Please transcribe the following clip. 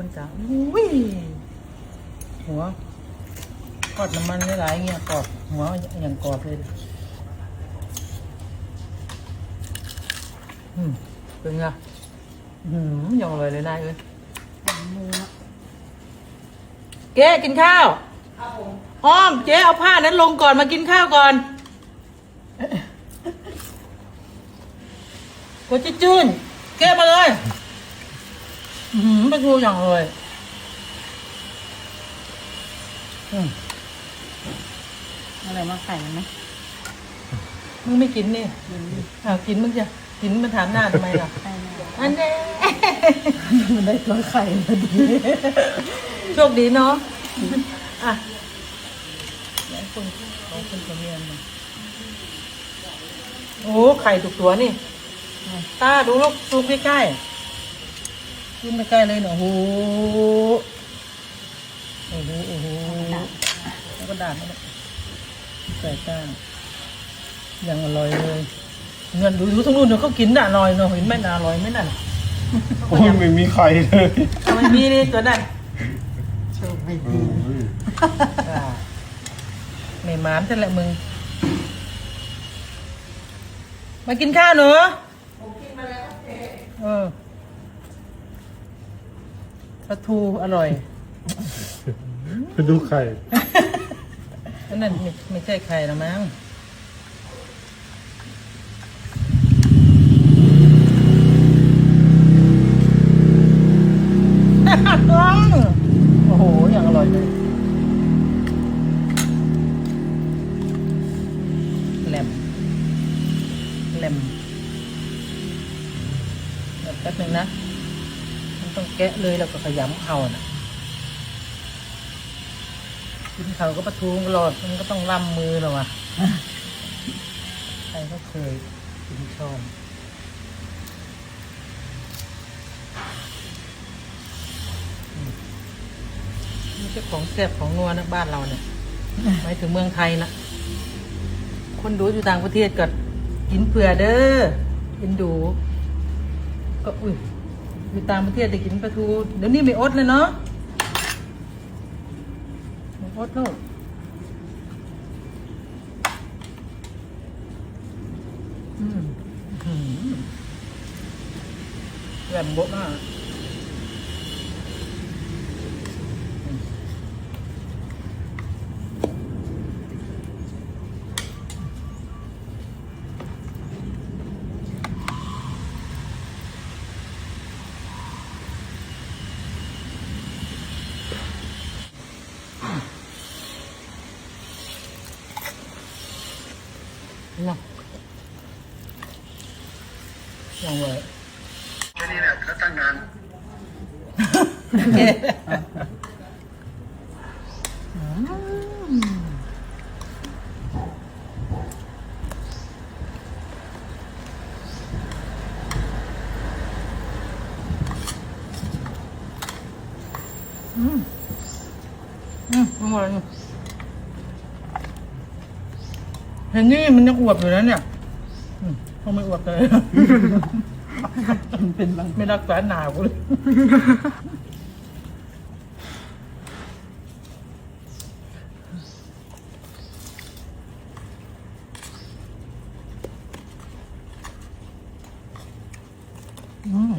คนจ๋าอุ้ยหัวทอดน้ำมันหลายๆเงี้ยกรอบหัวอย่างกรอบเลยอืมเป็นไงอืมยังอร่อยเลยนายเอ้ยเก๊กินข้าวอ้อมเจ๊เอาผ้านั้นลงก่อนมากินข้าวก่อนกดจิจืนเก๊มาเลย ปลาทูอย่างเลยอืมอะไรมาไข่มันไหมมึงไม่กินนี่อ้าวกินมึงจะกินมันถามหน้าทำไมล่ะ ไข่แม่อันนี้มันได้ตัวไข่พอดีโชคดีเนาะอะไหนคนขอคนกับเมียนมาโอ้ไข่ถูกตัวนี่ตาดูลูกซูมใกล้ๆ ซูมใกล้ๆเลยเนาะโอ้โหโอ้โหโอ้โหแล้วก็ด่านนี่แหละใส่ก้านยังอร่อยเลยเงินดูดูทั้งนู้นเนาะเขากินน่ะอร่อยเนาะเห็นไหมน่ะอร่อยไหมนั่นโอ้ยไม่มีใครเลยเอามันมีนี่ตัวนั้นโชคไม่เอดีออ่าไม่หมานซะแหละมึง มากินข้าวหนูเออ ปลาทูอร่อยไปดูไข่อันนั้นไม่ไม่ใช่ไข่หรอมั้งโอ้โห อย่างอร่อยเลย แหลม แหลมเดี๋ยวแป๊บหนึงนะมัน ต้องแกะเลยแล้วก็ขยำเข่าน่ะกินเขาก็ประทูตลอดมันก็ต้องล่ำมือหรอวะใครก็เคยกินชอบอืมไม่ใช่ของแซ่บของนัวนะบ้านเราเนี่ยหมายถึงเมืองไทยนะคนดูอยู่ต่างประเทศก็กินเผื่อเด้อกินดู ก็อุ้ย อยู่ตามประเทศแต่กินปลาทู เดี๋ยวนี้ไม่อดเลยเนาะหมูโคตรลูกอืมอื้อหือแหลมบ๊ะมาก เนาะยังเลยแค่นี้แหละ เขาตั้งนานอืมอืมอร่อยอยู่เห็นนี่มันยังอวบอยู่นะเนี่ยอืมเขาไม่อวบเลย มันเป็นบางไม่รักษาหนาวเลย อืม